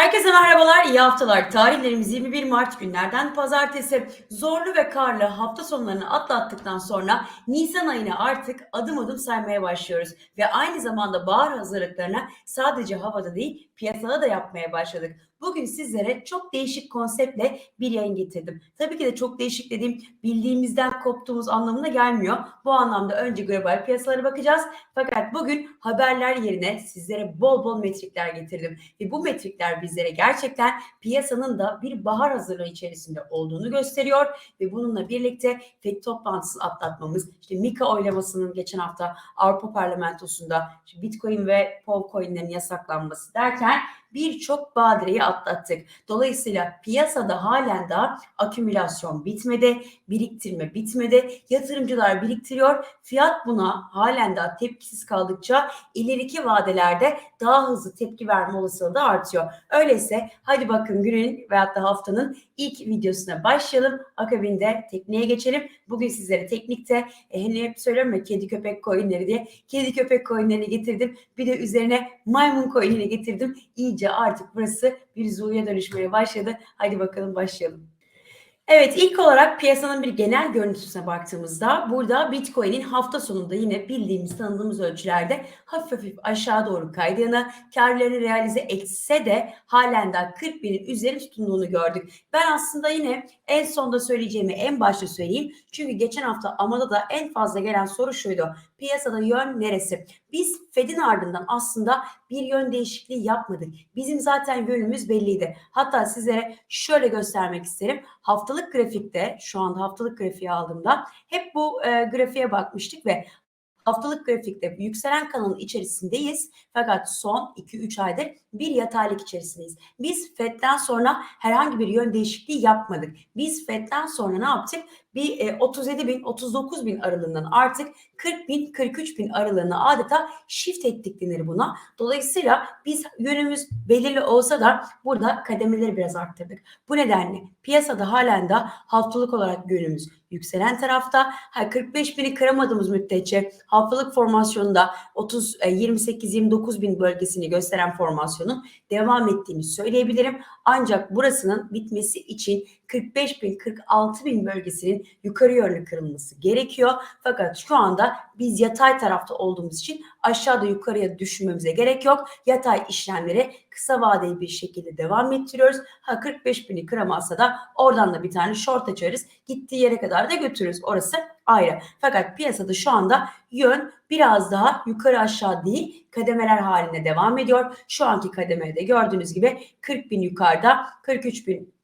Herkese merhabalar, iyi haftalar. Tarihlerimiz 21 Mart günlerden pazartesi. Zorlu ve karlı hafta sonlarını atlattıktan sonra Nisan ayına artık adım adım saymaya başlıyoruz. Ve aynı zamanda bahar hazırlıklarına sadece havada değil piyasada da yapmaya başladık. Bugün sizlere çok değişik konseptle bir yayın getirdim. Tabii ki de çok değişik dediğim bildiğimizden koptuğumuz anlamına gelmiyor. Bu anlamda önce global piyasalara bakacağız. Fakat bugün haberler yerine sizlere bol bol metrikler getirdim. Ve bu metrikler bizlere gerçekten piyasanın da bir bahar hazırlığı içerisinde olduğunu gösteriyor. Ve bununla birlikte FED toplantısını atlatmamız, işte Mika oylamasının geçen hafta Avrupa Parlamentosu'nda işte Bitcoin ve Povcoin'lerin yasaklanması derken birçok badireyi atlattık. Dolayısıyla piyasada halen daha akümülasyon bitmedi, biriktirme bitmedi. Yatırımcılar biriktiriyor. Fiyat buna halen daha tepkisiz kaldıkça ileriki vadelerde daha hızlı tepki verme olasılığı da artıyor. Öyleyse hadi bakın günün veyahut da haftanın ilk videosuna başlayalım. Akabinde tekniğe geçelim. Bugün sizlere teknikte e, hani hep söylüyorum ya kedi köpek coinleri diye. Kedi köpek coinlerini getirdim. Bir de üzerine maymun coinini getirdim. İyice artık burası bir zuya dönüşmeye başladı. Hadi bakalım başlayalım. Evet ilk olarak piyasanın bir genel görüntüsüne baktığımızda burada Bitcoin'in hafta sonunda yine bildiğimiz tanıdığımız ölçülerde hafif hafif aşağı doğru kaydığını, karlarını realize etse de halen daha 40 binin üzeri tutunduğunu gördük. Ben aslında yine en sonda söyleyeceğimi en başta söyleyeyim. Çünkü geçen hafta Amada da en fazla gelen soru şuydu. Piyasada yön neresi? Biz Fed'in ardından aslında bir yön değişikliği yapmadık. Bizim zaten yönümüz belliydi. Hatta sizlere şöyle göstermek isterim. Haftalık grafikte şu anda haftalık grafiği aldığımda hep bu e, grafiğe bakmıştık ve haftalık grafikte yükselen kanalın içerisindeyiz. Fakat son 2-3 aydır bir yataylık içerisindeyiz. Biz FED'den sonra herhangi bir yön değişikliği yapmadık. Biz FED'den sonra ne yaptık? Bir e, 37 bin, 39 bin aralığından artık 40 bin, 43 bin aralığına adeta shift ettik denir buna. Dolayısıyla biz yönümüz belirli olsa da burada kademeleri biraz arttırdık. Bu nedenle piyasada halen de haftalık olarak yönümüz yükselen tarafta. Ha, 45 bini kıramadığımız müddetçe haftalık formasyonda 30 28 29 bin bölgesini gösteren formasyonun devam ettiğini söyleyebilirim. Ancak burasının bitmesi için 45 bin 46 bin bölgesinin yukarı yönlü kırılması gerekiyor. Fakat şu anda biz yatay tarafta olduğumuz için aşağıda yukarıya düşmemize gerek yok. Yatay işlemleri kısa vadeli bir şekilde devam ettiriyoruz. Ha 45 bini kıramazsa da oradan da bir tane short açarız. Gittiği yere kadar da götürürüz. Orası ayrı. Fakat piyasada şu anda yön biraz daha yukarı aşağı değil kademeler halinde devam ediyor. Şu anki kademede gördüğünüz gibi 40 bin yukarıda 43 bin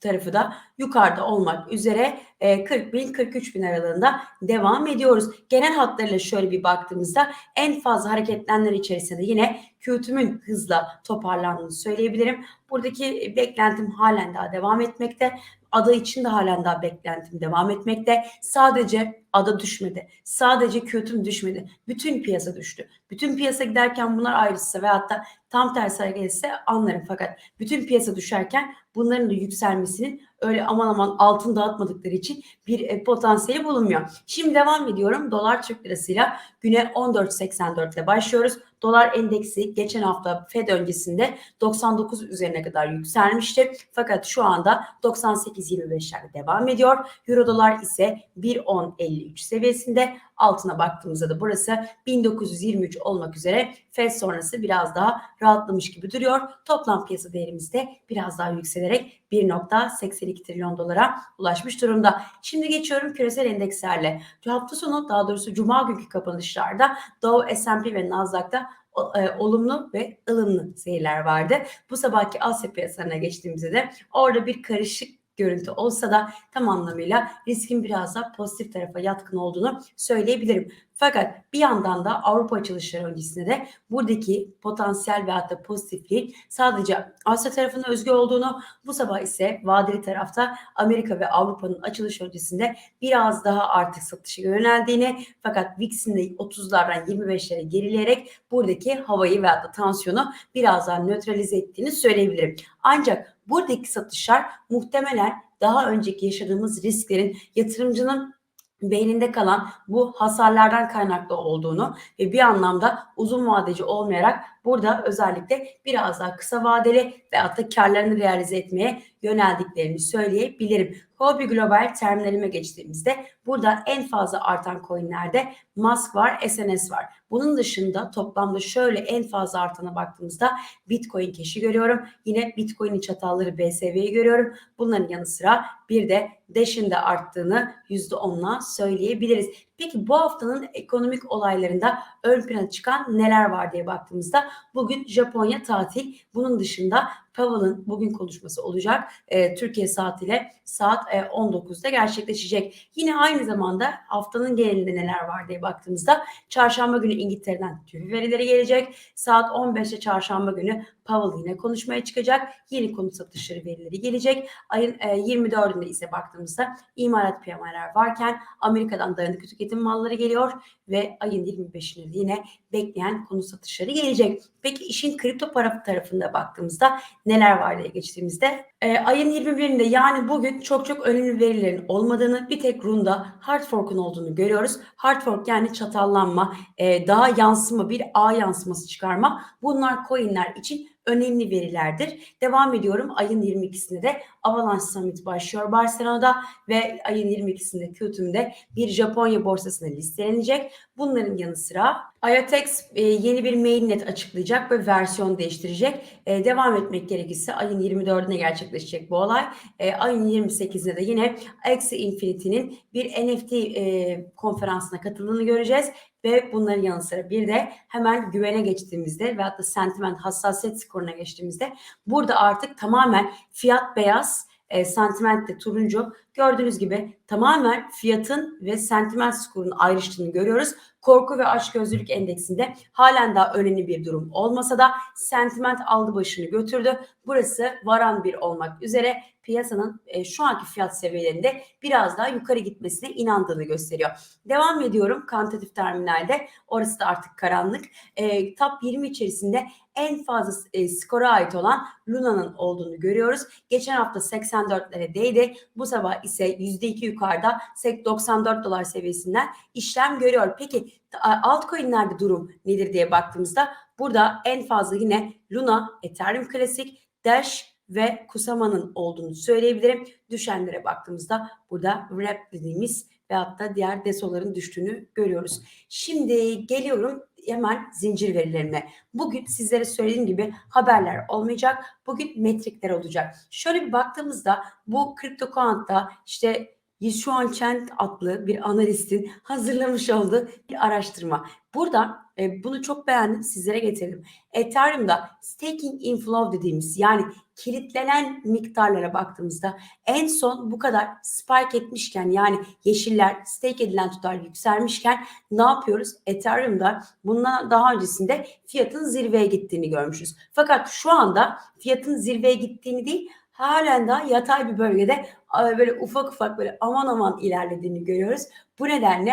tarafı da yukarıda olmak üzere 40 bin 43 bin aralığında devam ediyoruz. Genel hatlarıyla şöyle bir baktığımızda en fazla hareketlenenler içerisinde yine Q2'mün hızla toparlandığını söyleyebilirim. Buradaki beklentim halen daha devam etmekte. Ada için de halen daha beklentim devam etmekte. Sadece ada düşmedi. Sadece kötüm düşmedi. Bütün piyasa düştü. Bütün piyasa giderken bunlar ayrışsa ve hatta tam tersi hareket etse anlarım. Fakat bütün piyasa düşerken bunların da yükselmesinin öyle aman aman altın dağıtmadıkları için bir e, potansiyeli bulunmuyor. Şimdi devam ediyorum. Dolar Türk lirasıyla güne 14.84 ile başlıyoruz. Dolar endeksi geçen hafta Fed öncesinde 99 üzerine kadar yükselmişti. Fakat şu anda 98.25'lerde devam ediyor. Euro dolar ise 1.10.53 seviyesinde. Altına baktığımızda da burası 1923 olmak üzere Fed sonrası biraz daha rahatlamış gibi duruyor. Toplam piyasa değerimiz de biraz daha yükselerek 1.82 trilyon dolara ulaşmış durumda. Şimdi geçiyorum küresel endekslerle. Hafta sonu daha doğrusu cuma günkü kapanışlarda Dow, S&P ve Nasdaq'ta e, olumlu ve ılımlı seyirler vardı. Bu sabahki Asya piyasalarına geçtiğimizde de orada bir karışık görüntü olsa da tam anlamıyla riskin biraz daha pozitif tarafa yatkın olduğunu söyleyebilirim. Fakat bir yandan da Avrupa açılışları öncesinde de buradaki potansiyel ve hatta pozitifliğin sadece Asya tarafına özgü olduğunu bu sabah ise vadeli tarafta Amerika ve Avrupa'nın açılış öncesinde biraz daha artık satışa yöneldiğini fakat VIX'in de 30'lardan 25'lere gerileyerek buradaki havayı ve hatta tansiyonu biraz daha nötralize ettiğini söyleyebilirim. Ancak buradaki satışlar muhtemelen daha önceki yaşadığımız risklerin yatırımcının beyninde kalan bu hasarlardan kaynaklı olduğunu ve bir anlamda uzun vadeci olmayarak burada özellikle biraz daha kısa vadeli ve hatta karlarını realize etmeye yöneldiklerini söyleyebilirim. Hobby Global terminalime geçtiğimizde burada en fazla artan coinlerde Mask var, SNS var. Bunun dışında toplamda şöyle en fazla artana baktığımızda Bitcoin Cash'i görüyorum. Yine Bitcoin'in çatalları BSV'yi görüyorum. Bunların yanı sıra bir de Dash'in de arttığını %10'la söyleyebiliriz. Peki bu haftanın ekonomik olaylarında ön plana çıkan neler var diye baktığımızda bugün Japonya tatil. Bunun dışında Powell'ın bugün konuşması olacak. E, Türkiye saatiyle saat e, 19'da gerçekleşecek. Yine aynı zamanda haftanın genelinde neler var diye baktığımızda çarşamba günü İngiltere'den TÜİ verileri gelecek. Saat 15'te çarşamba günü Powell yine konuşmaya çıkacak. Yeni konut satışları verileri gelecek. Ayın e, 24'ünde ise baktığımızda imalat piyamalar varken Amerika'dan dayanıklı tüketim malları geliyor ve ayın 25'inde de yine bekleyen konut satışları gelecek. Peki işin kripto para tarafında baktığımızda neler var diye geçtiğimizde e, ayın 21'inde yani bugün çok çok önemli verilerin olmadığını bir tek Run'da hard fork'un olduğunu görüyoruz. Hard fork yani çatallanma, e, daha yansıma bir ağ yansıması çıkarma. Bunlar coinler için önemli verilerdir. Devam ediyorum. Ayın 22'sinde de Avalanche Summit başlıyor Barcelona'da ve ayın 22'sinde Qtum'de bir Japonya borsasına listelenecek. Bunların yanı sıra IOTEX e, yeni bir mainnet açıklayacak ve versiyon değiştirecek. E, devam etmek gerekirse ayın 24'üne gerçekleşecek bu olay. E, ayın 28'inde de yine Axie Infinity'nin bir NFT e, konferansına katıldığını göreceğiz ve bunların yanı sıra bir de hemen güvene geçtiğimizde ve hatta sentiment hassasiyet skoruna geçtiğimizde burada artık tamamen fiyat beyaz e, sentiment de turuncu. Gördüğünüz gibi tamamen fiyatın ve sentiment skorunun ayrıştığını görüyoruz. Korku ve açgözlülük endeksinde halen daha önemli bir durum olmasa da sentiment aldı başını götürdü. Burası varan bir olmak üzere piyasanın e, şu anki fiyat seviyelerinde biraz daha yukarı gitmesine inandığını gösteriyor. Devam ediyorum kantatif terminalde. Orası da artık karanlık. E, top 20 içerisinde en fazla e, skora ait olan Luna'nın olduğunu görüyoruz. Geçen hafta 84'lere değdi. Bu sabah ise %2 yukarıda 94 dolar seviyesinden işlem görüyor. Peki altcoin'lerde durum nedir diye baktığımızda burada en fazla yine Luna, Ethereum Classic, Dash ve Kusama'nın olduğunu söyleyebilirim. Düşenlere baktığımızda burada Wrap dediğimiz ve hatta diğer desoların düştüğünü görüyoruz. Şimdi geliyorum hemen zincir verilerime. Bugün sizlere söylediğim gibi haberler olmayacak. Bugün metrikler olacak. Şöyle bir baktığımızda bu CryptoQuant'ta işte Yishuan Chen adlı bir analistin hazırlamış olduğu bir araştırma. Burada e, bunu çok beğendim sizlere getirdim. Ethereum'da staking inflow dediğimiz yani kilitlenen miktarlara baktığımızda en son bu kadar spike etmişken yani yeşiller stake edilen tutar yükselmişken ne yapıyoruz? Ethereum'da bundan daha öncesinde fiyatın zirveye gittiğini görmüşüz. Fakat şu anda fiyatın zirveye gittiğini değil halen daha yatay bir bölgede böyle ufak ufak böyle aman aman ilerlediğini görüyoruz. Bu nedenle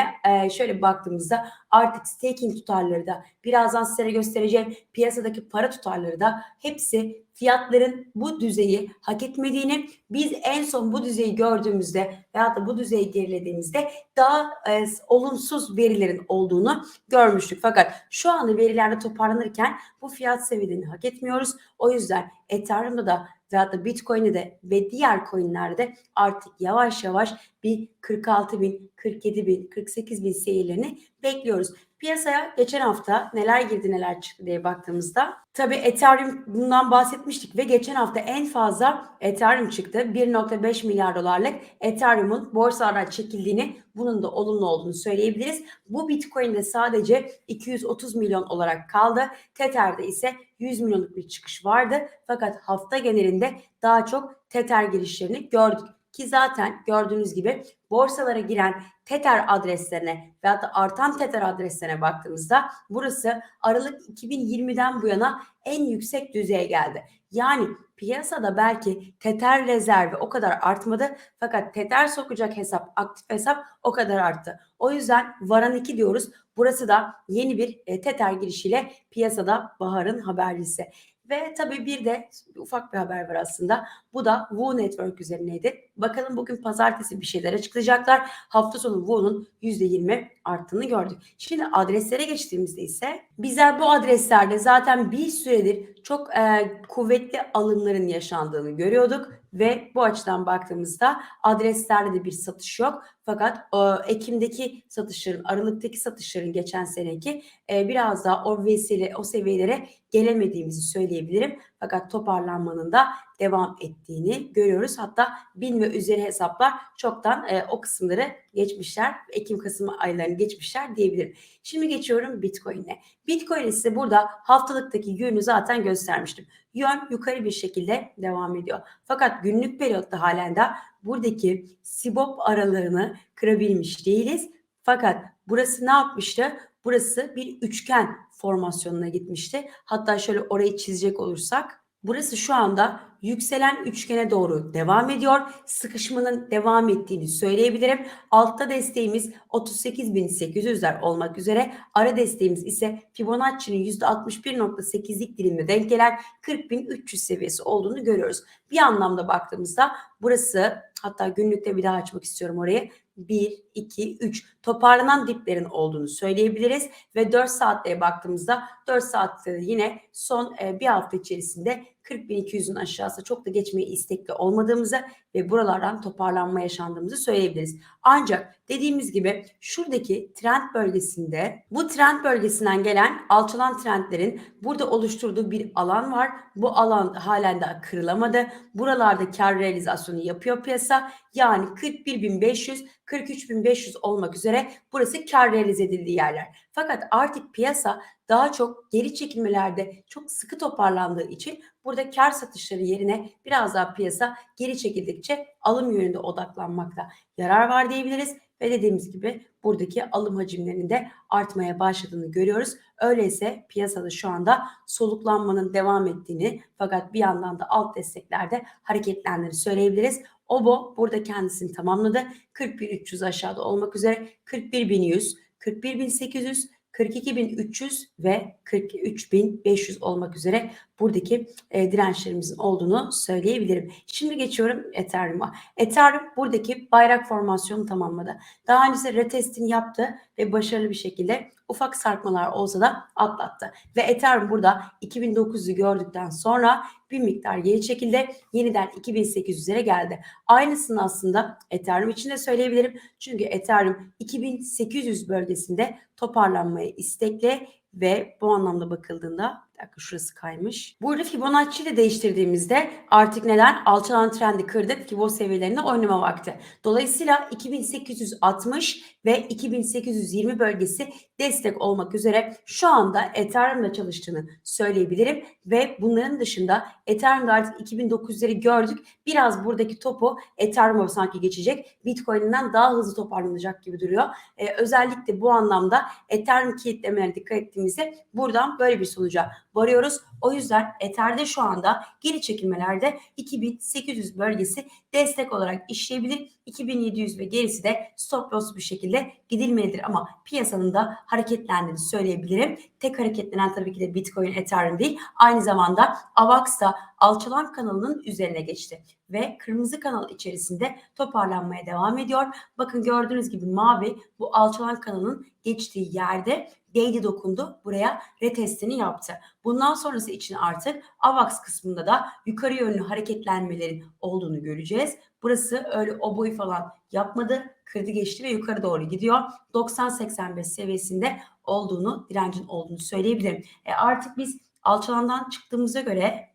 şöyle baktığımızda artık staking tutarları da birazdan size göstereceğim piyasadaki para tutarları da hepsi fiyatların bu düzeyi hak etmediğini biz en son bu düzeyi gördüğümüzde veya da bu düzeyi gerilediğimizde daha e, olumsuz verilerin olduğunu görmüştük. Fakat şu anda verilerde toparlanırken bu fiyat seviyelerini hak etmiyoruz. O yüzden Ethereum'da da veya da Bitcoin'de de ve diğer coinlerde artık yavaş yavaş bir 46 bin, 47 bin, 48 bin seyirlerini bekliyoruz. Piyasaya geçen hafta neler girdi neler çıktı diye baktığımızda tabii Ethereum bundan bahsetmiştik ve geçen hafta en fazla Ethereum çıktı. 1.5 milyar dolarlık Ethereum'un borsalardan çekildiğini bunun da olumlu olduğunu söyleyebiliriz. Bu Bitcoin'de sadece 230 milyon olarak kaldı. Tether'de ise 100 milyonluk bir çıkış vardı. Fakat hafta genelinde daha çok Tether girişlerini gördük. Ki zaten gördüğünüz gibi borsalara giren Tether adreslerine veya da artan Tether adreslerine baktığımızda burası Aralık 2020'den bu yana en yüksek düzeye geldi. Yani piyasada belki Tether rezervi o kadar artmadı fakat Tether sokacak hesap, aktif hesap o kadar arttı. O yüzden varan 2 diyoruz. Burası da yeni bir e, Tether girişiyle piyasada baharın haberlisi. Ve tabii bir de ufak bir haber var aslında. Bu da Wu Network üzerineydi. Bakalım bugün pazartesi bir şeyler açıklayacaklar. Hafta sonu Wu'nun %20 arttığını gördük. Şimdi adreslere geçtiğimizde ise bizler bu adreslerde zaten bir süredir çok e, kuvvetli alımların yaşandığını görüyorduk ve bu açıdan baktığımızda adreslerde de bir satış yok. Fakat e, Ekim'deki satışların, Aralık'taki satışların geçen seneki e, biraz daha o vesile, o seviyelere gelemediğimizi söyleyebilirim. Fakat toparlanmanın da devam ettiğini görüyoruz. Hatta bin ve üzeri hesaplar çoktan e, o kısımları geçmişler. Ekim-Kasım aylarını geçmişler diyebilirim. Şimdi geçiyorum Bitcoin'e. Bitcoin ise burada haftalıktaki yönü zaten göstermiştim. Yön yukarı bir şekilde devam ediyor. Fakat günlük periyotta halen de buradaki sibop aralarını kırabilmiş değiliz. Fakat burası ne yapmıştı? Burası bir üçgen formasyonuna gitmişti. Hatta şöyle orayı çizecek olursak burası şu anda yükselen üçgene doğru devam ediyor. Sıkışmanın devam ettiğini söyleyebilirim. Altta desteğimiz 38.800'ler olmak üzere. Ara desteğimiz ise Fibonacci'nin %61.8'lik dilimine denk gelen 40.300 seviyesi olduğunu görüyoruz. Bir anlamda baktığımızda burası hatta günlükte bir daha açmak istiyorum orayı. 1, 2, 3 toparlanan diplerin olduğunu söyleyebiliriz. Ve 4 saatlere baktığımızda 4 saatte yine son e, bir hafta içerisinde 40.200'ün aşağısı çok da geçmeye istekli olmadığımızı ve buralardan toparlanma yaşandığımızı söyleyebiliriz. Ancak dediğimiz gibi şuradaki trend bölgesinde bu trend bölgesinden gelen alçalan trendlerin burada oluşturduğu bir alan var. Bu alan halen daha kırılamadı. Buralarda kar realizasyonu yapıyor piyasa. Yani 41.500 43.500 olmak üzere burası kar realize edildiği yerler. Fakat artık piyasa daha çok geri çekilmelerde çok sıkı toparlandığı için burada kar satışları yerine biraz daha piyasa geri çekildikçe alım yönünde odaklanmakta yarar var diyebiliriz. Ve dediğimiz gibi buradaki alım hacimlerinin de artmaya başladığını görüyoruz. Öyleyse piyasada şu anda soluklanmanın devam ettiğini fakat bir yandan da alt desteklerde hareketlendiğini söyleyebiliriz. OBO burada kendisini tamamladı. 41.300 aşağıda olmak üzere 41.100, 41.800, 42.300 ve 43.500 olmak üzere buradaki e, dirençlerimizin olduğunu söyleyebilirim. Şimdi geçiyorum Ethereum'a. Ethereum buradaki bayrak formasyonu tamamladı. Daha önce retestini yaptı ve başarılı bir şekilde ufak sarkmalar olsa da atlattı. Ve Ethereum burada 2900'ü gördükten sonra bir miktar geri çekildi. Yeniden 2800'lere geldi. Aynısını aslında Ethereum için de söyleyebilirim. Çünkü Ethereum 2800 bölgesinde toparlanmaya istekli ve bu anlamda bakıldığında dakika şurası kaymış. Burada Fibonacci ile değiştirdiğimizde artık neden? Alçalan trendi kırdık. Fibo seviyelerinde oynama vakti. Dolayısıyla 2860 ve 2820 bölgesi destek olmak üzere şu anda Ethereum'da çalıştığını söyleyebilirim ve bunların dışında Ethereum'da artık 2900'leri gördük. Biraz buradaki topu Ethereum'a sanki geçecek. Bitcoin'den daha hızlı toparlanacak gibi duruyor. Ee, özellikle bu anlamda Ethereum kilitlemelerine dikkat ettiğimizde buradan böyle bir sonuca varıyoruz. O yüzden Ether'de şu anda geri çekilmelerde 2800 bölgesi destek olarak işleyebilir. 2700 ve gerisi de stop loss bir şekilde gidilmelidir ama piyasanın da hareketlendiğini söyleyebilirim. Tek hareketlenen tabii ki de Bitcoin, Ethereum değil. Aynı zamanda AVAX da alçalan kanalının üzerine geçti ve kırmızı kanal içerisinde toparlanmaya devam ediyor. Bakın gördüğünüz gibi mavi bu alçalan kanalın geçtiği yerde değdi dokundu. Buraya retestini yaptı. Bundan sonrası için artık AVAX kısmında da yukarı yönlü hareketlenmelerin olduğunu göreceğiz. Burası öyle o boyu falan yapmadı. Kırdı geçti ve yukarı doğru gidiyor. 90-85 seviyesinde olduğunu, direncin olduğunu söyleyebilirim. E artık biz alçalandan çıktığımıza göre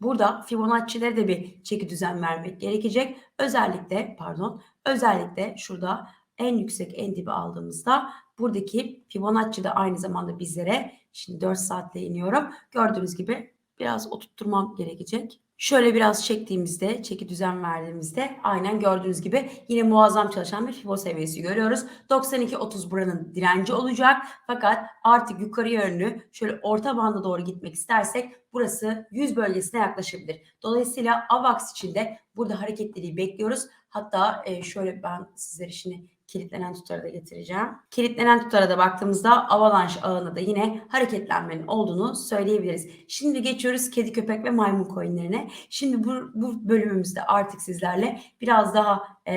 Burada Fibonacci'lere de bir çeki düzen vermek gerekecek. Özellikle pardon özellikle şurada en yüksek en dibi aldığımızda buradaki Fibonacci de aynı zamanda bizlere şimdi 4 saatte iniyorum. Gördüğünüz gibi biraz oturtturmam gerekecek. Şöyle biraz çektiğimizde, çeki düzen verdiğimizde aynen gördüğünüz gibi yine muazzam çalışan bir Fibo seviyesi görüyoruz. 92.30 buranın direnci olacak. Fakat artık yukarı yönlü şöyle orta banda doğru gitmek istersek burası 100 bölgesine yaklaşabilir. Dolayısıyla AVAX için de burada hareketliliği bekliyoruz. Hatta e, şöyle ben sizlere şimdi kilitlenen tutara da getireceğim. Kilitlenen tutara da baktığımızda avalanche ağına da yine hareketlenmenin olduğunu söyleyebiliriz. Şimdi geçiyoruz kedi köpek ve maymun coinlerine. Şimdi bu, bu bölümümüzde artık sizlerle biraz daha e,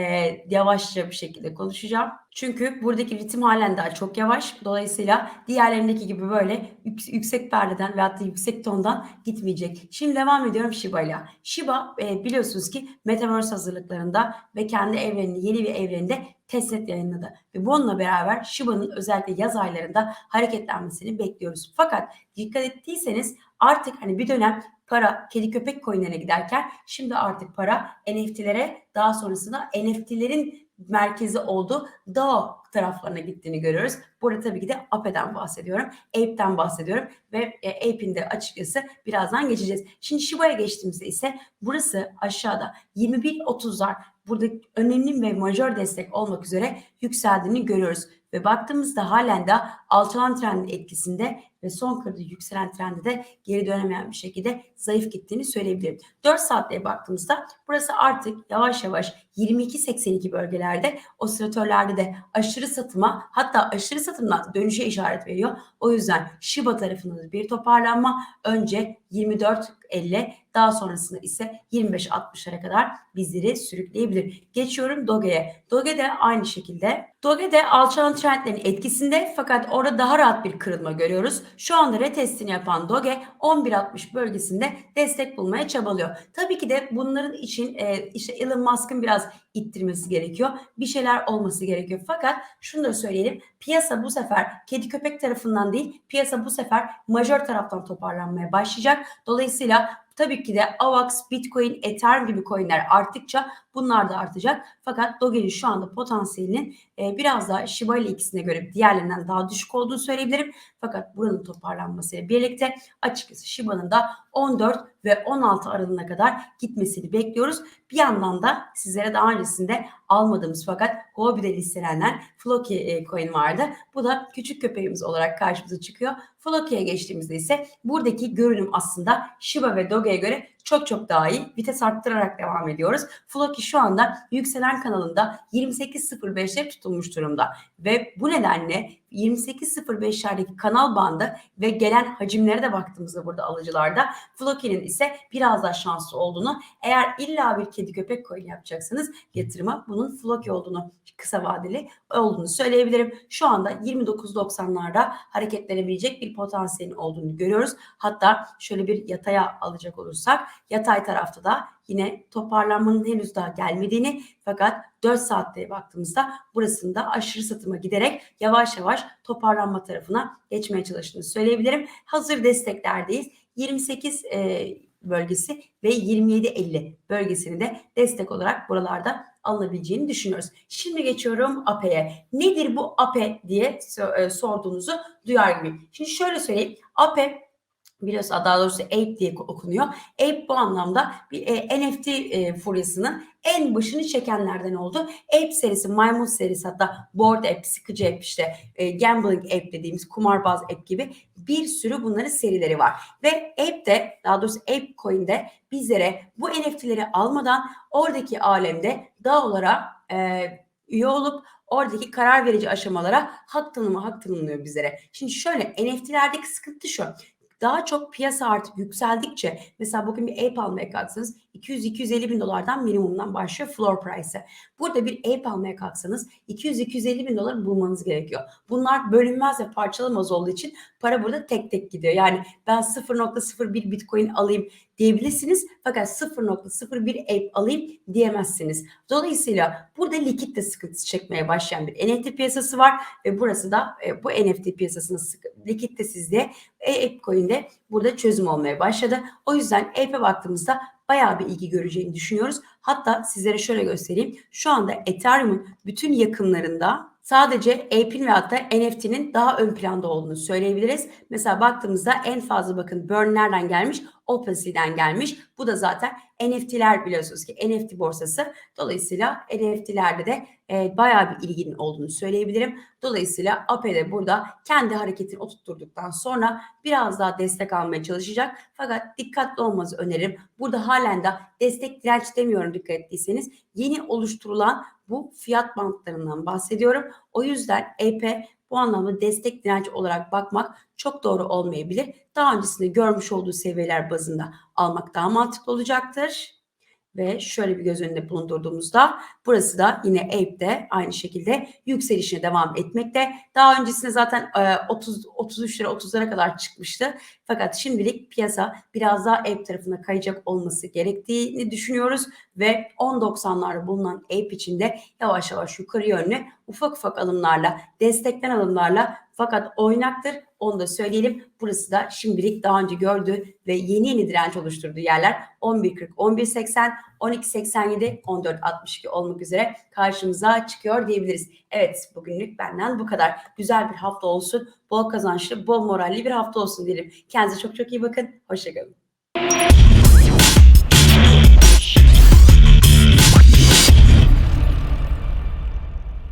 yavaşça bir şekilde konuşacağım. Çünkü buradaki ritim halen daha çok yavaş. Dolayısıyla diğerlerindeki gibi böyle yük- yüksek perdeden veyahut da yüksek tondan gitmeyecek. Şimdi devam ediyorum Shiba ile. Shiba biliyorsunuz ki Metaverse hazırlıklarında ve kendi evreninde, yeni bir evreninde testnet yayınladı. Ve bununla beraber Shiba'nın özellikle yaz aylarında hareketlenmesini bekliyoruz. Fakat dikkat ettiyseniz artık hani bir dönem para kedi köpek coinlerine giderken şimdi artık para NFT'lere daha sonrasında NFT'lerin merkezi olduğu DAO taraflarına gittiğini görüyoruz. Burada tabii ki de Ape'den bahsediyorum. Ape'den bahsediyorum ve e, Ape'in de açıkçası birazdan geçeceğiz. Şimdi Shiba'ya geçtiğimizde ise burası aşağıda 21.30'lar burada önemli ve majör destek olmak üzere yükseldiğini görüyoruz. Ve baktığımızda halen de alçalan trendin etkisinde ve son kırdığı yükselen trende de geri dönemeyen bir şekilde zayıf gittiğini söyleyebilirim. 4 saatliğe baktığımızda burası artık yavaş yavaş 22.82 bölgelerde osilatörlerde de aşırı satıma hatta aşırı satımdan dönüşe işaret veriyor. O yüzden Shiba tarafında bir toparlanma önce 24.50 daha sonrasında ise 25.60'lara kadar bizleri sürükleyebilir. Geçiyorum Doge'ye. Doge de aynı şekilde. Doge de alçalan trendlerin etkisinde fakat orada daha rahat bir kırılma görüyoruz. Şu anda retestini yapan Doge 11.60 bölgesinde destek bulmaya çabalıyor. Tabii ki de bunların için e, işte Elon Musk'ın biraz ittirmesi gerekiyor. Bir şeyler olması gerekiyor. Fakat şunu da söyleyelim. Piyasa bu sefer kedi köpek tarafından değil, piyasa bu sefer majör taraftan toparlanmaya başlayacak. Dolayısıyla tabii ki de AVAX, Bitcoin, Ethereum gibi coinler arttıkça bunlar da artacak. Fakat Doge'nin şu anda potansiyelinin e, biraz daha Shiba ile ikisine göre diğerlerinden daha düşük olduğunu söyleyebilirim. Fakat buranın toparlanmasıyla birlikte açıkçası Shiba'nın da 14 ve 16 aralığına kadar gitmesini bekliyoruz. Bir yandan da sizlere daha öncesinde almadığımız fakat Huobi'de listelenen Floki e, coin vardı. Bu da küçük köpeğimiz olarak karşımıza çıkıyor. Floki'ye geçtiğimizde ise buradaki görünüm aslında Shiba ve Doge'ye göre çok çok daha iyi. Vites arttırarak devam ediyoruz. Floki şu anda yükselen kanalında 28.05'te tutulmuş durumda. Ve bu nedenle 28.05'lerdeki kanal bandı ve gelen hacimlere de baktığımızda burada alıcılarda Floki'nin ise biraz daha şanslı olduğunu eğer illa bir kedi köpek coin yapacaksanız yatırıma bunun Floki olduğunu kısa vadeli olduğunu söyleyebilirim. Şu anda 29.90'larda hareketlenebilecek bir potansiyelin olduğunu görüyoruz. Hatta şöyle bir yataya alacak olursak yatay tarafta da yine toparlanmanın henüz daha gelmediğini fakat 4 saatte baktığımızda burasında aşırı satıma giderek yavaş yavaş toparlanma tarafına geçmeye çalıştığını söyleyebilirim. Hazır desteklerdeyiz. 28 e, bölgesi ve 27.50 bölgesini de destek olarak buralarda alınabileceğini düşünüyoruz. Şimdi geçiyorum AP'ye. Nedir bu AP diye e, sorduğunuzu duyar gibiyim. Şimdi şöyle söyleyeyim. AP biliyorsunuz daha doğrusu Ape diye okunuyor. Ape bu anlamda bir e, NFT e, furyasının en başını çekenlerden oldu. Ape serisi, maymun serisi hatta board app, sıkıcı app işte e, gambling app dediğimiz kumarbaz app gibi bir sürü bunların serileri var. Ve Ape'de daha doğrusu Ape Coin'de bizlere bu NFT'leri almadan oradaki alemde daha olarak e, üye olup oradaki karar verici aşamalara hak tanımı hak tanımlıyor bizlere. Şimdi şöyle NFT'lerdeki sıkıntı şu daha çok piyasa artık yükseldikçe mesela bugün bir ape almaya kalksanız 200-250 bin dolardan minimumdan başlıyor floor price'e. Burada bir ape almaya kalksanız 200-250 bin dolar bulmanız gerekiyor. Bunlar bölünmez ve parçalamaz olduğu için para burada tek tek gidiyor. Yani ben 0.01 bitcoin alayım diyebilirsiniz fakat 0.01 ape alayım diyemezsiniz. Dolayısıyla burada likit de sıkıntısı çekmeye başlayan bir NFT piyasası var ve burası da e, bu NFT piyasasının sıkı, likit de sizde e, Appcoin'de burada çözüm olmaya başladı. O yüzden App'e baktığımızda bayağı bir ilgi göreceğini düşünüyoruz. Hatta sizlere şöyle göstereyim. Şu anda Ethereum'un bütün yakınlarında sadece Ape'in ve hatta NFT'nin daha ön planda olduğunu söyleyebiliriz. Mesela baktığımızda en fazla bakın burn nereden gelmiş? OpenSea'den gelmiş. Bu da zaten NFT'ler biliyorsunuz ki NFT borsası. Dolayısıyla NFT'lerde de e, bayağı bir ilginin olduğunu söyleyebilirim. Dolayısıyla AP'de burada kendi hareketini oturtturduktan sonra biraz daha destek almaya çalışacak. Fakat dikkatli olmanızı öneririm. Burada halen de destek direnç demiyorum dikkat ettiyseniz. Yeni oluşturulan bu fiyat bantlarından bahsediyorum. O yüzden EP bu anlamda destek direnci olarak bakmak çok doğru olmayabilir. Daha öncesinde görmüş olduğu seviyeler bazında almak daha mantıklı olacaktır. Ve şöyle bir göz önünde bulundurduğumuzda burası da yine Ape'de aynı şekilde yükselişine devam etmekte. Daha öncesinde zaten e, 30 33 lira 30'lara kadar çıkmıştı. Fakat şimdilik piyasa biraz daha Ape tarafına kayacak olması gerektiğini düşünüyoruz ve 10.90'larda bulunan Ape içinde yavaş yavaş yukarı yönlü ufak ufak alımlarla, destekten alımlarla fakat oynaktır. Onu da söyleyelim. Burası da şimdilik daha önce gördüğü ve yeni yeni direnç oluşturduğu yerler 11.40, 11.80, 12.87, 14.62 olmak üzere karşımıza çıkıyor diyebiliriz. Evet bugünlük benden bu kadar. Güzel bir hafta olsun. Bol kazançlı, bol moralli bir hafta olsun diyelim. Kendinize çok çok iyi bakın. Hoşçakalın.